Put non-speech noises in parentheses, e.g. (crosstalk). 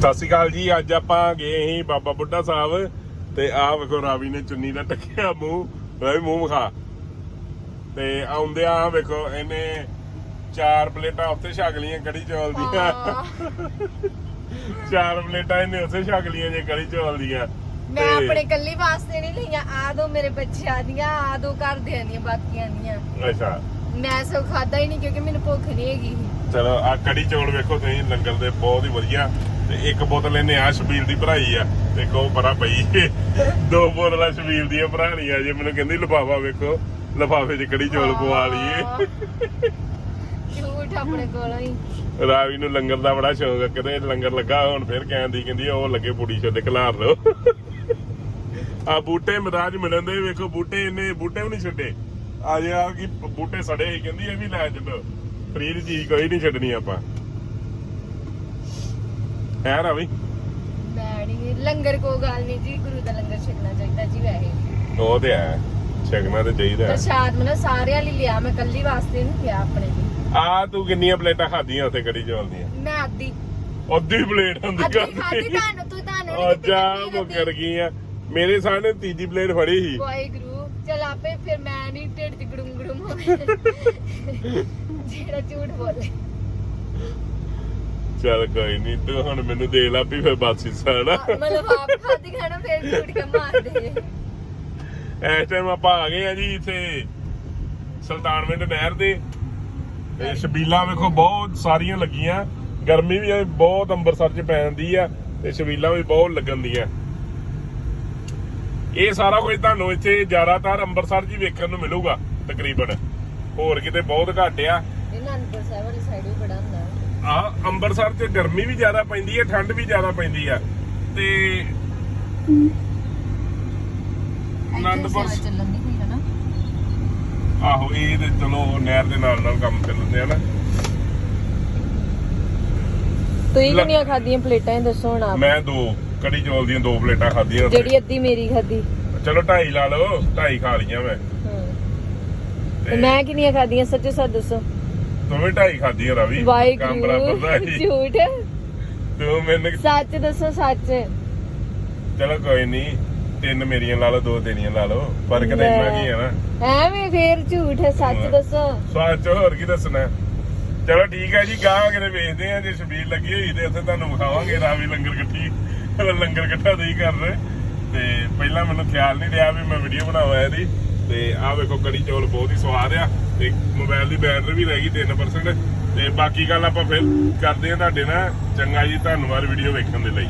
ਸਤਿ ਸ਼੍ਰੀ ਅਕਾਲ ਜੀ ਅੱਜ ਆਪਾਂ ਗਏ ਸੀ ਬਾਬਾ ਬੁੱਢਾ ਸਾਹਿਬ ਤੇ ਆਹ ਵੇਖੋ ਰਾਵੀ ਨੇ ਚੁੰਨੀ ਦਾ ਟੱਕਿਆ ਮੂੰਹ ਰਾਵੀ ਮੂੰਹ ਵਿਖਾ। ਤੇ ਆਉਂਦੇ ਆ ਵੇਖੋ ਇਹਨੇ ਚਾਰ ਪਲੇਟਾਂ ਉੱਥੇ ਛਕ ਲੀਆਂ ਕੜੀ ਚੌਲ ਦੀਆਂ। ਚਾਰ ਪਲੇਟਾਂ ਇਹਨੇ ਉੱਥੇ ਛਕ ਲੀਆਂ ਜੇ ਕੜੀ ਚੌਲ ਦੀਆਂ। ਮੈਂ ਤੇ- ਆਪਣੇ ਕੱਲੀ ਵਾਸਤੇ ਨਹੀਂ ਲਈਆਂ ਆ ਦੋ ਮੇਰੇ ਬੱਚਿਆਂ ਦੀਆਂ ਆ ਦੋ ਘਰਦਿਆਂ ਦੀਆਂ ਬਾਕੀਆਂ ਦੀਆਂ। ਅੱਛਾ। ਮੈਂ ਸੋ ਖਾਦਾ ਹੀ ਨਹੀਂ ਕਿਉਂਕਿ ਮੈਨੂੰ ਭੁੱਖ ਨਹੀਂ ਹੈਗੀ ਚਲੋ ਆ ਕੜੀ ਚੌਲ ਵੇਖੋ ਤੁਸੀਂ ਲੰਗਰ ਦੇ ਬਹੁਤ ਹੀ ਵਧੀਆ। ਤੇ ਇੱਕ ਬੋਤਲ ਇਹਨੇ ਆ ਸ਼ਬੀਲ ਦੀ ਭਰਾਈ ਆ। ਤੇ ਕੋ ਪਰਾ ਪਈ। ਦੋ ਬੋਤਲਾਂ ਸ਼ਬੀਲ ਦੀਆਂ ਭਰਾਣੀਆਂ ਜੇ। ਮੈਨੂੰ ਕਹਿੰਦੀ ਲਫਾਫਾ ਵੇਖੋ। ਲਫਾਫੇ 'ਚ ਕੜੀ ਚੌਲ ਪਵਾ ਲਈਏ? ਝੂਠ ਆਪਣੇ ਕੋਲੋਂ ਹੀ। ਰਾਵੀ ਨੂੰ ਲੰਗਰ ਦਾ ਬੜਾ ਸ਼ੌਂਕ ਹੈ ਕਿਤੇ ਲੰਗਰ ਲੱਗਾ ਹੁਣ ਫਿਰ ਕਹਿੰਦੀ ਕਹਿੰਦੀ ਉਹ ਲੱਗੇ ਪੂੜੀ ਛੱਡ ਖਲਾਰ ਲਓ। ਆ ਬੂਟੇ ਮਰਾਜ ਮਿਲਣ ਦੇ ਵੇਖੋ। ਬੂਟੇ ਇਹਨੇ ਬੂਟੇ ਵੀ ਨਹੀਂ ਛੱਡੇ। ਆ ਜਾ ਕਿ ਬੂਟੇ ਸੜੇ ਕਹਿੰਦੀ ਇਹ ਵੀ ਲੈ ਚੱਲੋ। ਫਰੀ ਦੀ ਚੀਜ਼ ਕੋਈ ਨਹੀਂ ਛੱਡਣੀ ਆਪਾਂ। ਹੈ ਰਾਵੀ ਮੈਂ ਨਹੀਂ ਲੰਗਰ ਕੋ ਗੱਲ ਨਹੀਂ ਜੀ ਗੁਰੂ ਦਾ ਲੰਗਰ ਛਕਣਾ ਚਾਹੀਦਾ ਜੀ ਵੈਸੇ। ਉਹ ਤੇ ਹੈ ਛਕਣਾ ਤੇ ਚਾਹੀਦਾ। ਹੈ। ਪ੍ਰਸ਼ਾਦ ਮਤਲਬ ਸਾਰਿਆਂ ਲਈ ਲਿਆ ਮੈਂ ਕੱਲੀ ਵਾਸਤੇ ਨਹੀਂ ਲਿਆ ਆਪਣੇ ਲਈ। ਆ ਤੂੰ ਕਿੰਨੀਆਂ ਪਲੇਟਾਂ ਖਾਧੀਆਂ ਉੱਥੇ ਕੜੀ ਚੌਲ ਦੀਆਂ? ਮੈਂ ਆਦੀ ਅੱਧੀ ਪਲੇਟ ਹੁੰਦੀ ਅੱਧੀ ਖਾਦੀ ਤੁਹਾਨੂੰ ਤੂੰ ਤੁਹਾਨੂੰ ਨੀ ਦਿੱਤੀ ਅੱਜਾ ਅੱਧੀ ਮੁੱਕਰ ਗਈ ਆ। ਮੇਰੇ ਸਾਹਮਣੇ ਤੀਜੀ ਪਲੇਟ ਫੜੀ ਸੀ। ਵਾਹਿਗੁਰੂ ਚਲ ਆਪੇ ਫਿਰ ਮੈਂ ਨਹੀਂ ਢਿੱਡ ਚ ਗੜੂਮ ਹੋਵੇ। (laughs) ਜਿਹੜਾ ਝੂਠ ਬੋਲੇ। ਚੱਲ ਕੋਈ ਨਹੀਂ ਤੂੰ ਹੁਣ ਮੈਨੂੰ ਦੇ ਲਾ ਵੀ ਫਿਰ ਬਸ ਹਿੱਸਾ ਨਾ ਮਤਲਬ ਆਪ ਖਾਦੀ ਖਾਣਾ ਫਿਰ ਝੂਠ ਕੇ ਮਾਰਦੇ? ਇਸ ਟਾਈਮ ਆਪਾਂ ਆ ਗਏ ਆ ਜੀ ਇੱਥੇ ਸੁਲਤਾਨਵਿੰਡ ਨਹਿਰ ਦੇ। ਤੇ ਛਬੀਲਾਂ ਵੇਖੋ ਬਹੁਤ ਸਾਰੀਆਂ ਲੱਗੀਆਂ। ਗਰਮੀ ਵੀ ਐ ਬਹੁਤ ਅੰਮ੍ਰਿਤਸਰ ਚ ਪੈਂਦੀ ਆ ਤੇ ਛਬੀਲਾਂ ਵੀ ਬਹੁਤ ਲੱਗਣ ਦੀਆਂ। ਇਹ ਸਾਰਾ ਕੁਝ ਤੁਹਾਨੂੰ ਇੱਥੇ ਜ਼ਿਆਦਾਤਰ ਅੰਮ੍ਰਿਤਸਰ 'ਚ ਵੇਖਣ ਨੂੰ ਮਿਲੂਗਾ ਤਕਰੀਬਨ। ਹੋਰ ਕਿਤੇ ਬਹੁਤ ਘੱਟ ਆ। ਇਹ ਨਾਨਕਪੁਰ ਸਾਹਿਬ ਵਾਲੀ ਸਾਈਡ ਵੀ ਬੜਾ ਆ ਅੰਮ੍ਰਿਤਸਰ 'ਚ ਗਰਮੀ ਵੀ ਜ਼ਿਆਦਾ ਪੈਂਦੀ ਹੈ ਠੰਡ ਵੀ ਜ਼ਿਆਦਾ ਪੈਂਦੀ ਆ ਤੇ ਆਨੰਦਪੁਰ ਚੱਲਣ ਦੀ ਕੋਈ ਆਹੋ ਇਹ ਤੇ ਚਲੋ ਨਹਿਰ ਦੇ ਨਾਲ ਨਾਲ ਕੰਮ ਚੱਲਦੇ ਆ ਨਾ। ਤੁਸੀਂ ਕਿੰਨੀਆਂ ਖਾਦੀਆਂ ਪਲੇਟਾਂ ਇਹ ਦੱਸੋ ਹੁਣ ਆਪ? ਮੈਂ ਦੋ ਕੜੀ ਚੌਲ ਦੀਆਂ ਦੋ ਪਲੇਟਾਂ ਖਾਧੀਆਂ ਉੱਥੇ। ਜਿਹੜੀ ਅੱਧੀ ਮੇਰੀ ਖਾਦੀ ਚਲੋ ਢਾਈ ਲਾ ਲਓ ਢਾਈ ਖਾ ਲੀਆਂ ਮੈਂ। ਤੇ ਮੈਂ ਕਿੰਨੀਆਂ ਖਾਦੀਆਂ ਸੱਚੋ ਸੱਚ ਦੱਸੋ। ਤੂੰ ਵੀ ਢਾਈ ਖਾਧੀਆਂ ਰਵੀ। ਕੰਮ ਬਰਾਬਰ ਦਾ ਵਾਹਿਗੁਰੂ ਸੀ ਝੂਠ। ਤੂੰ ਮੈਨੂੰ ਸੱਚ ਦੱਸੋ ਸੱਚ। ਚਲੋ ਕੋਈ ਨਹੀਂ ਤਿੰਨ ਮੇਰੀਆਂ ਲਾ ਲਓ ਦੋ ਤੇਰੀਆਂ ਲਾ ਲਓ। ਫ਼ਰਕ ਤਾਂ ਇੰਨਾ ਕੀ ਹੈ ਨਾ। ਐਵੇਂ ਫੇਰ ਝੂਠ ਹੈ। ਸੱਚ। ਦੱਸੋ। ਸੱਚ ਹੋਰ ਕੀ ਦੱਸਣਾ? ਚਲੋ ਠੀਕ ਹੈ ਜੀ ਗਾਹ ਕਿਤੇ ਵੇਚਦੇ ਆ ਜੇ ਛਬੀਲ ਲੱਗੀ ਹੋਈ ਤੇ ਉੱਥੇ ਤੁਹਾਨੂੰ ਵਿਖਾਵਾਂਗੇ ਰਾਵੀ ਲੰਗਰ ਇਕੱਠੀ ਲੰਗਰ ਇਕੱਠਾ ਨਹੀਂ ਕਰ ਰਹੇ। ਤੇ ਪਹਿਲਾਂ ਮੈਨੂੰ ਖਿਆਲ ਨਹੀਂ ਰਿਹਾ ਵੀ ਮੈਂ ਵੀਡੀਓ ਬਣਾਵਾਂ ਇਹਦੀ। ਤੇ ਆਹ ਵੇਖੋ ਕੜੀ ਚੌਲ ਬਹੁਤ ਹੀ ਸਵਾਦ ਆ। ਤੇ ਮੋਬਾਈਲ ਦੀ ਬੈਟਰੀ ਵੀ ਰਹਿ ਗਈ 3% ਤੇ ਬਾਕੀ ਗੱਲ ਆਪਾਂ ਫਿਰ ਕਰਦੇ ਆ ਤੁਹਾਡੇ ਨਾਲ। ਚੰਗਾ ਜੀ, ਧੰਨਵਾਦ ਵੀਡੀਓ ਵੇਖਣ ਦੇ ਲਈ।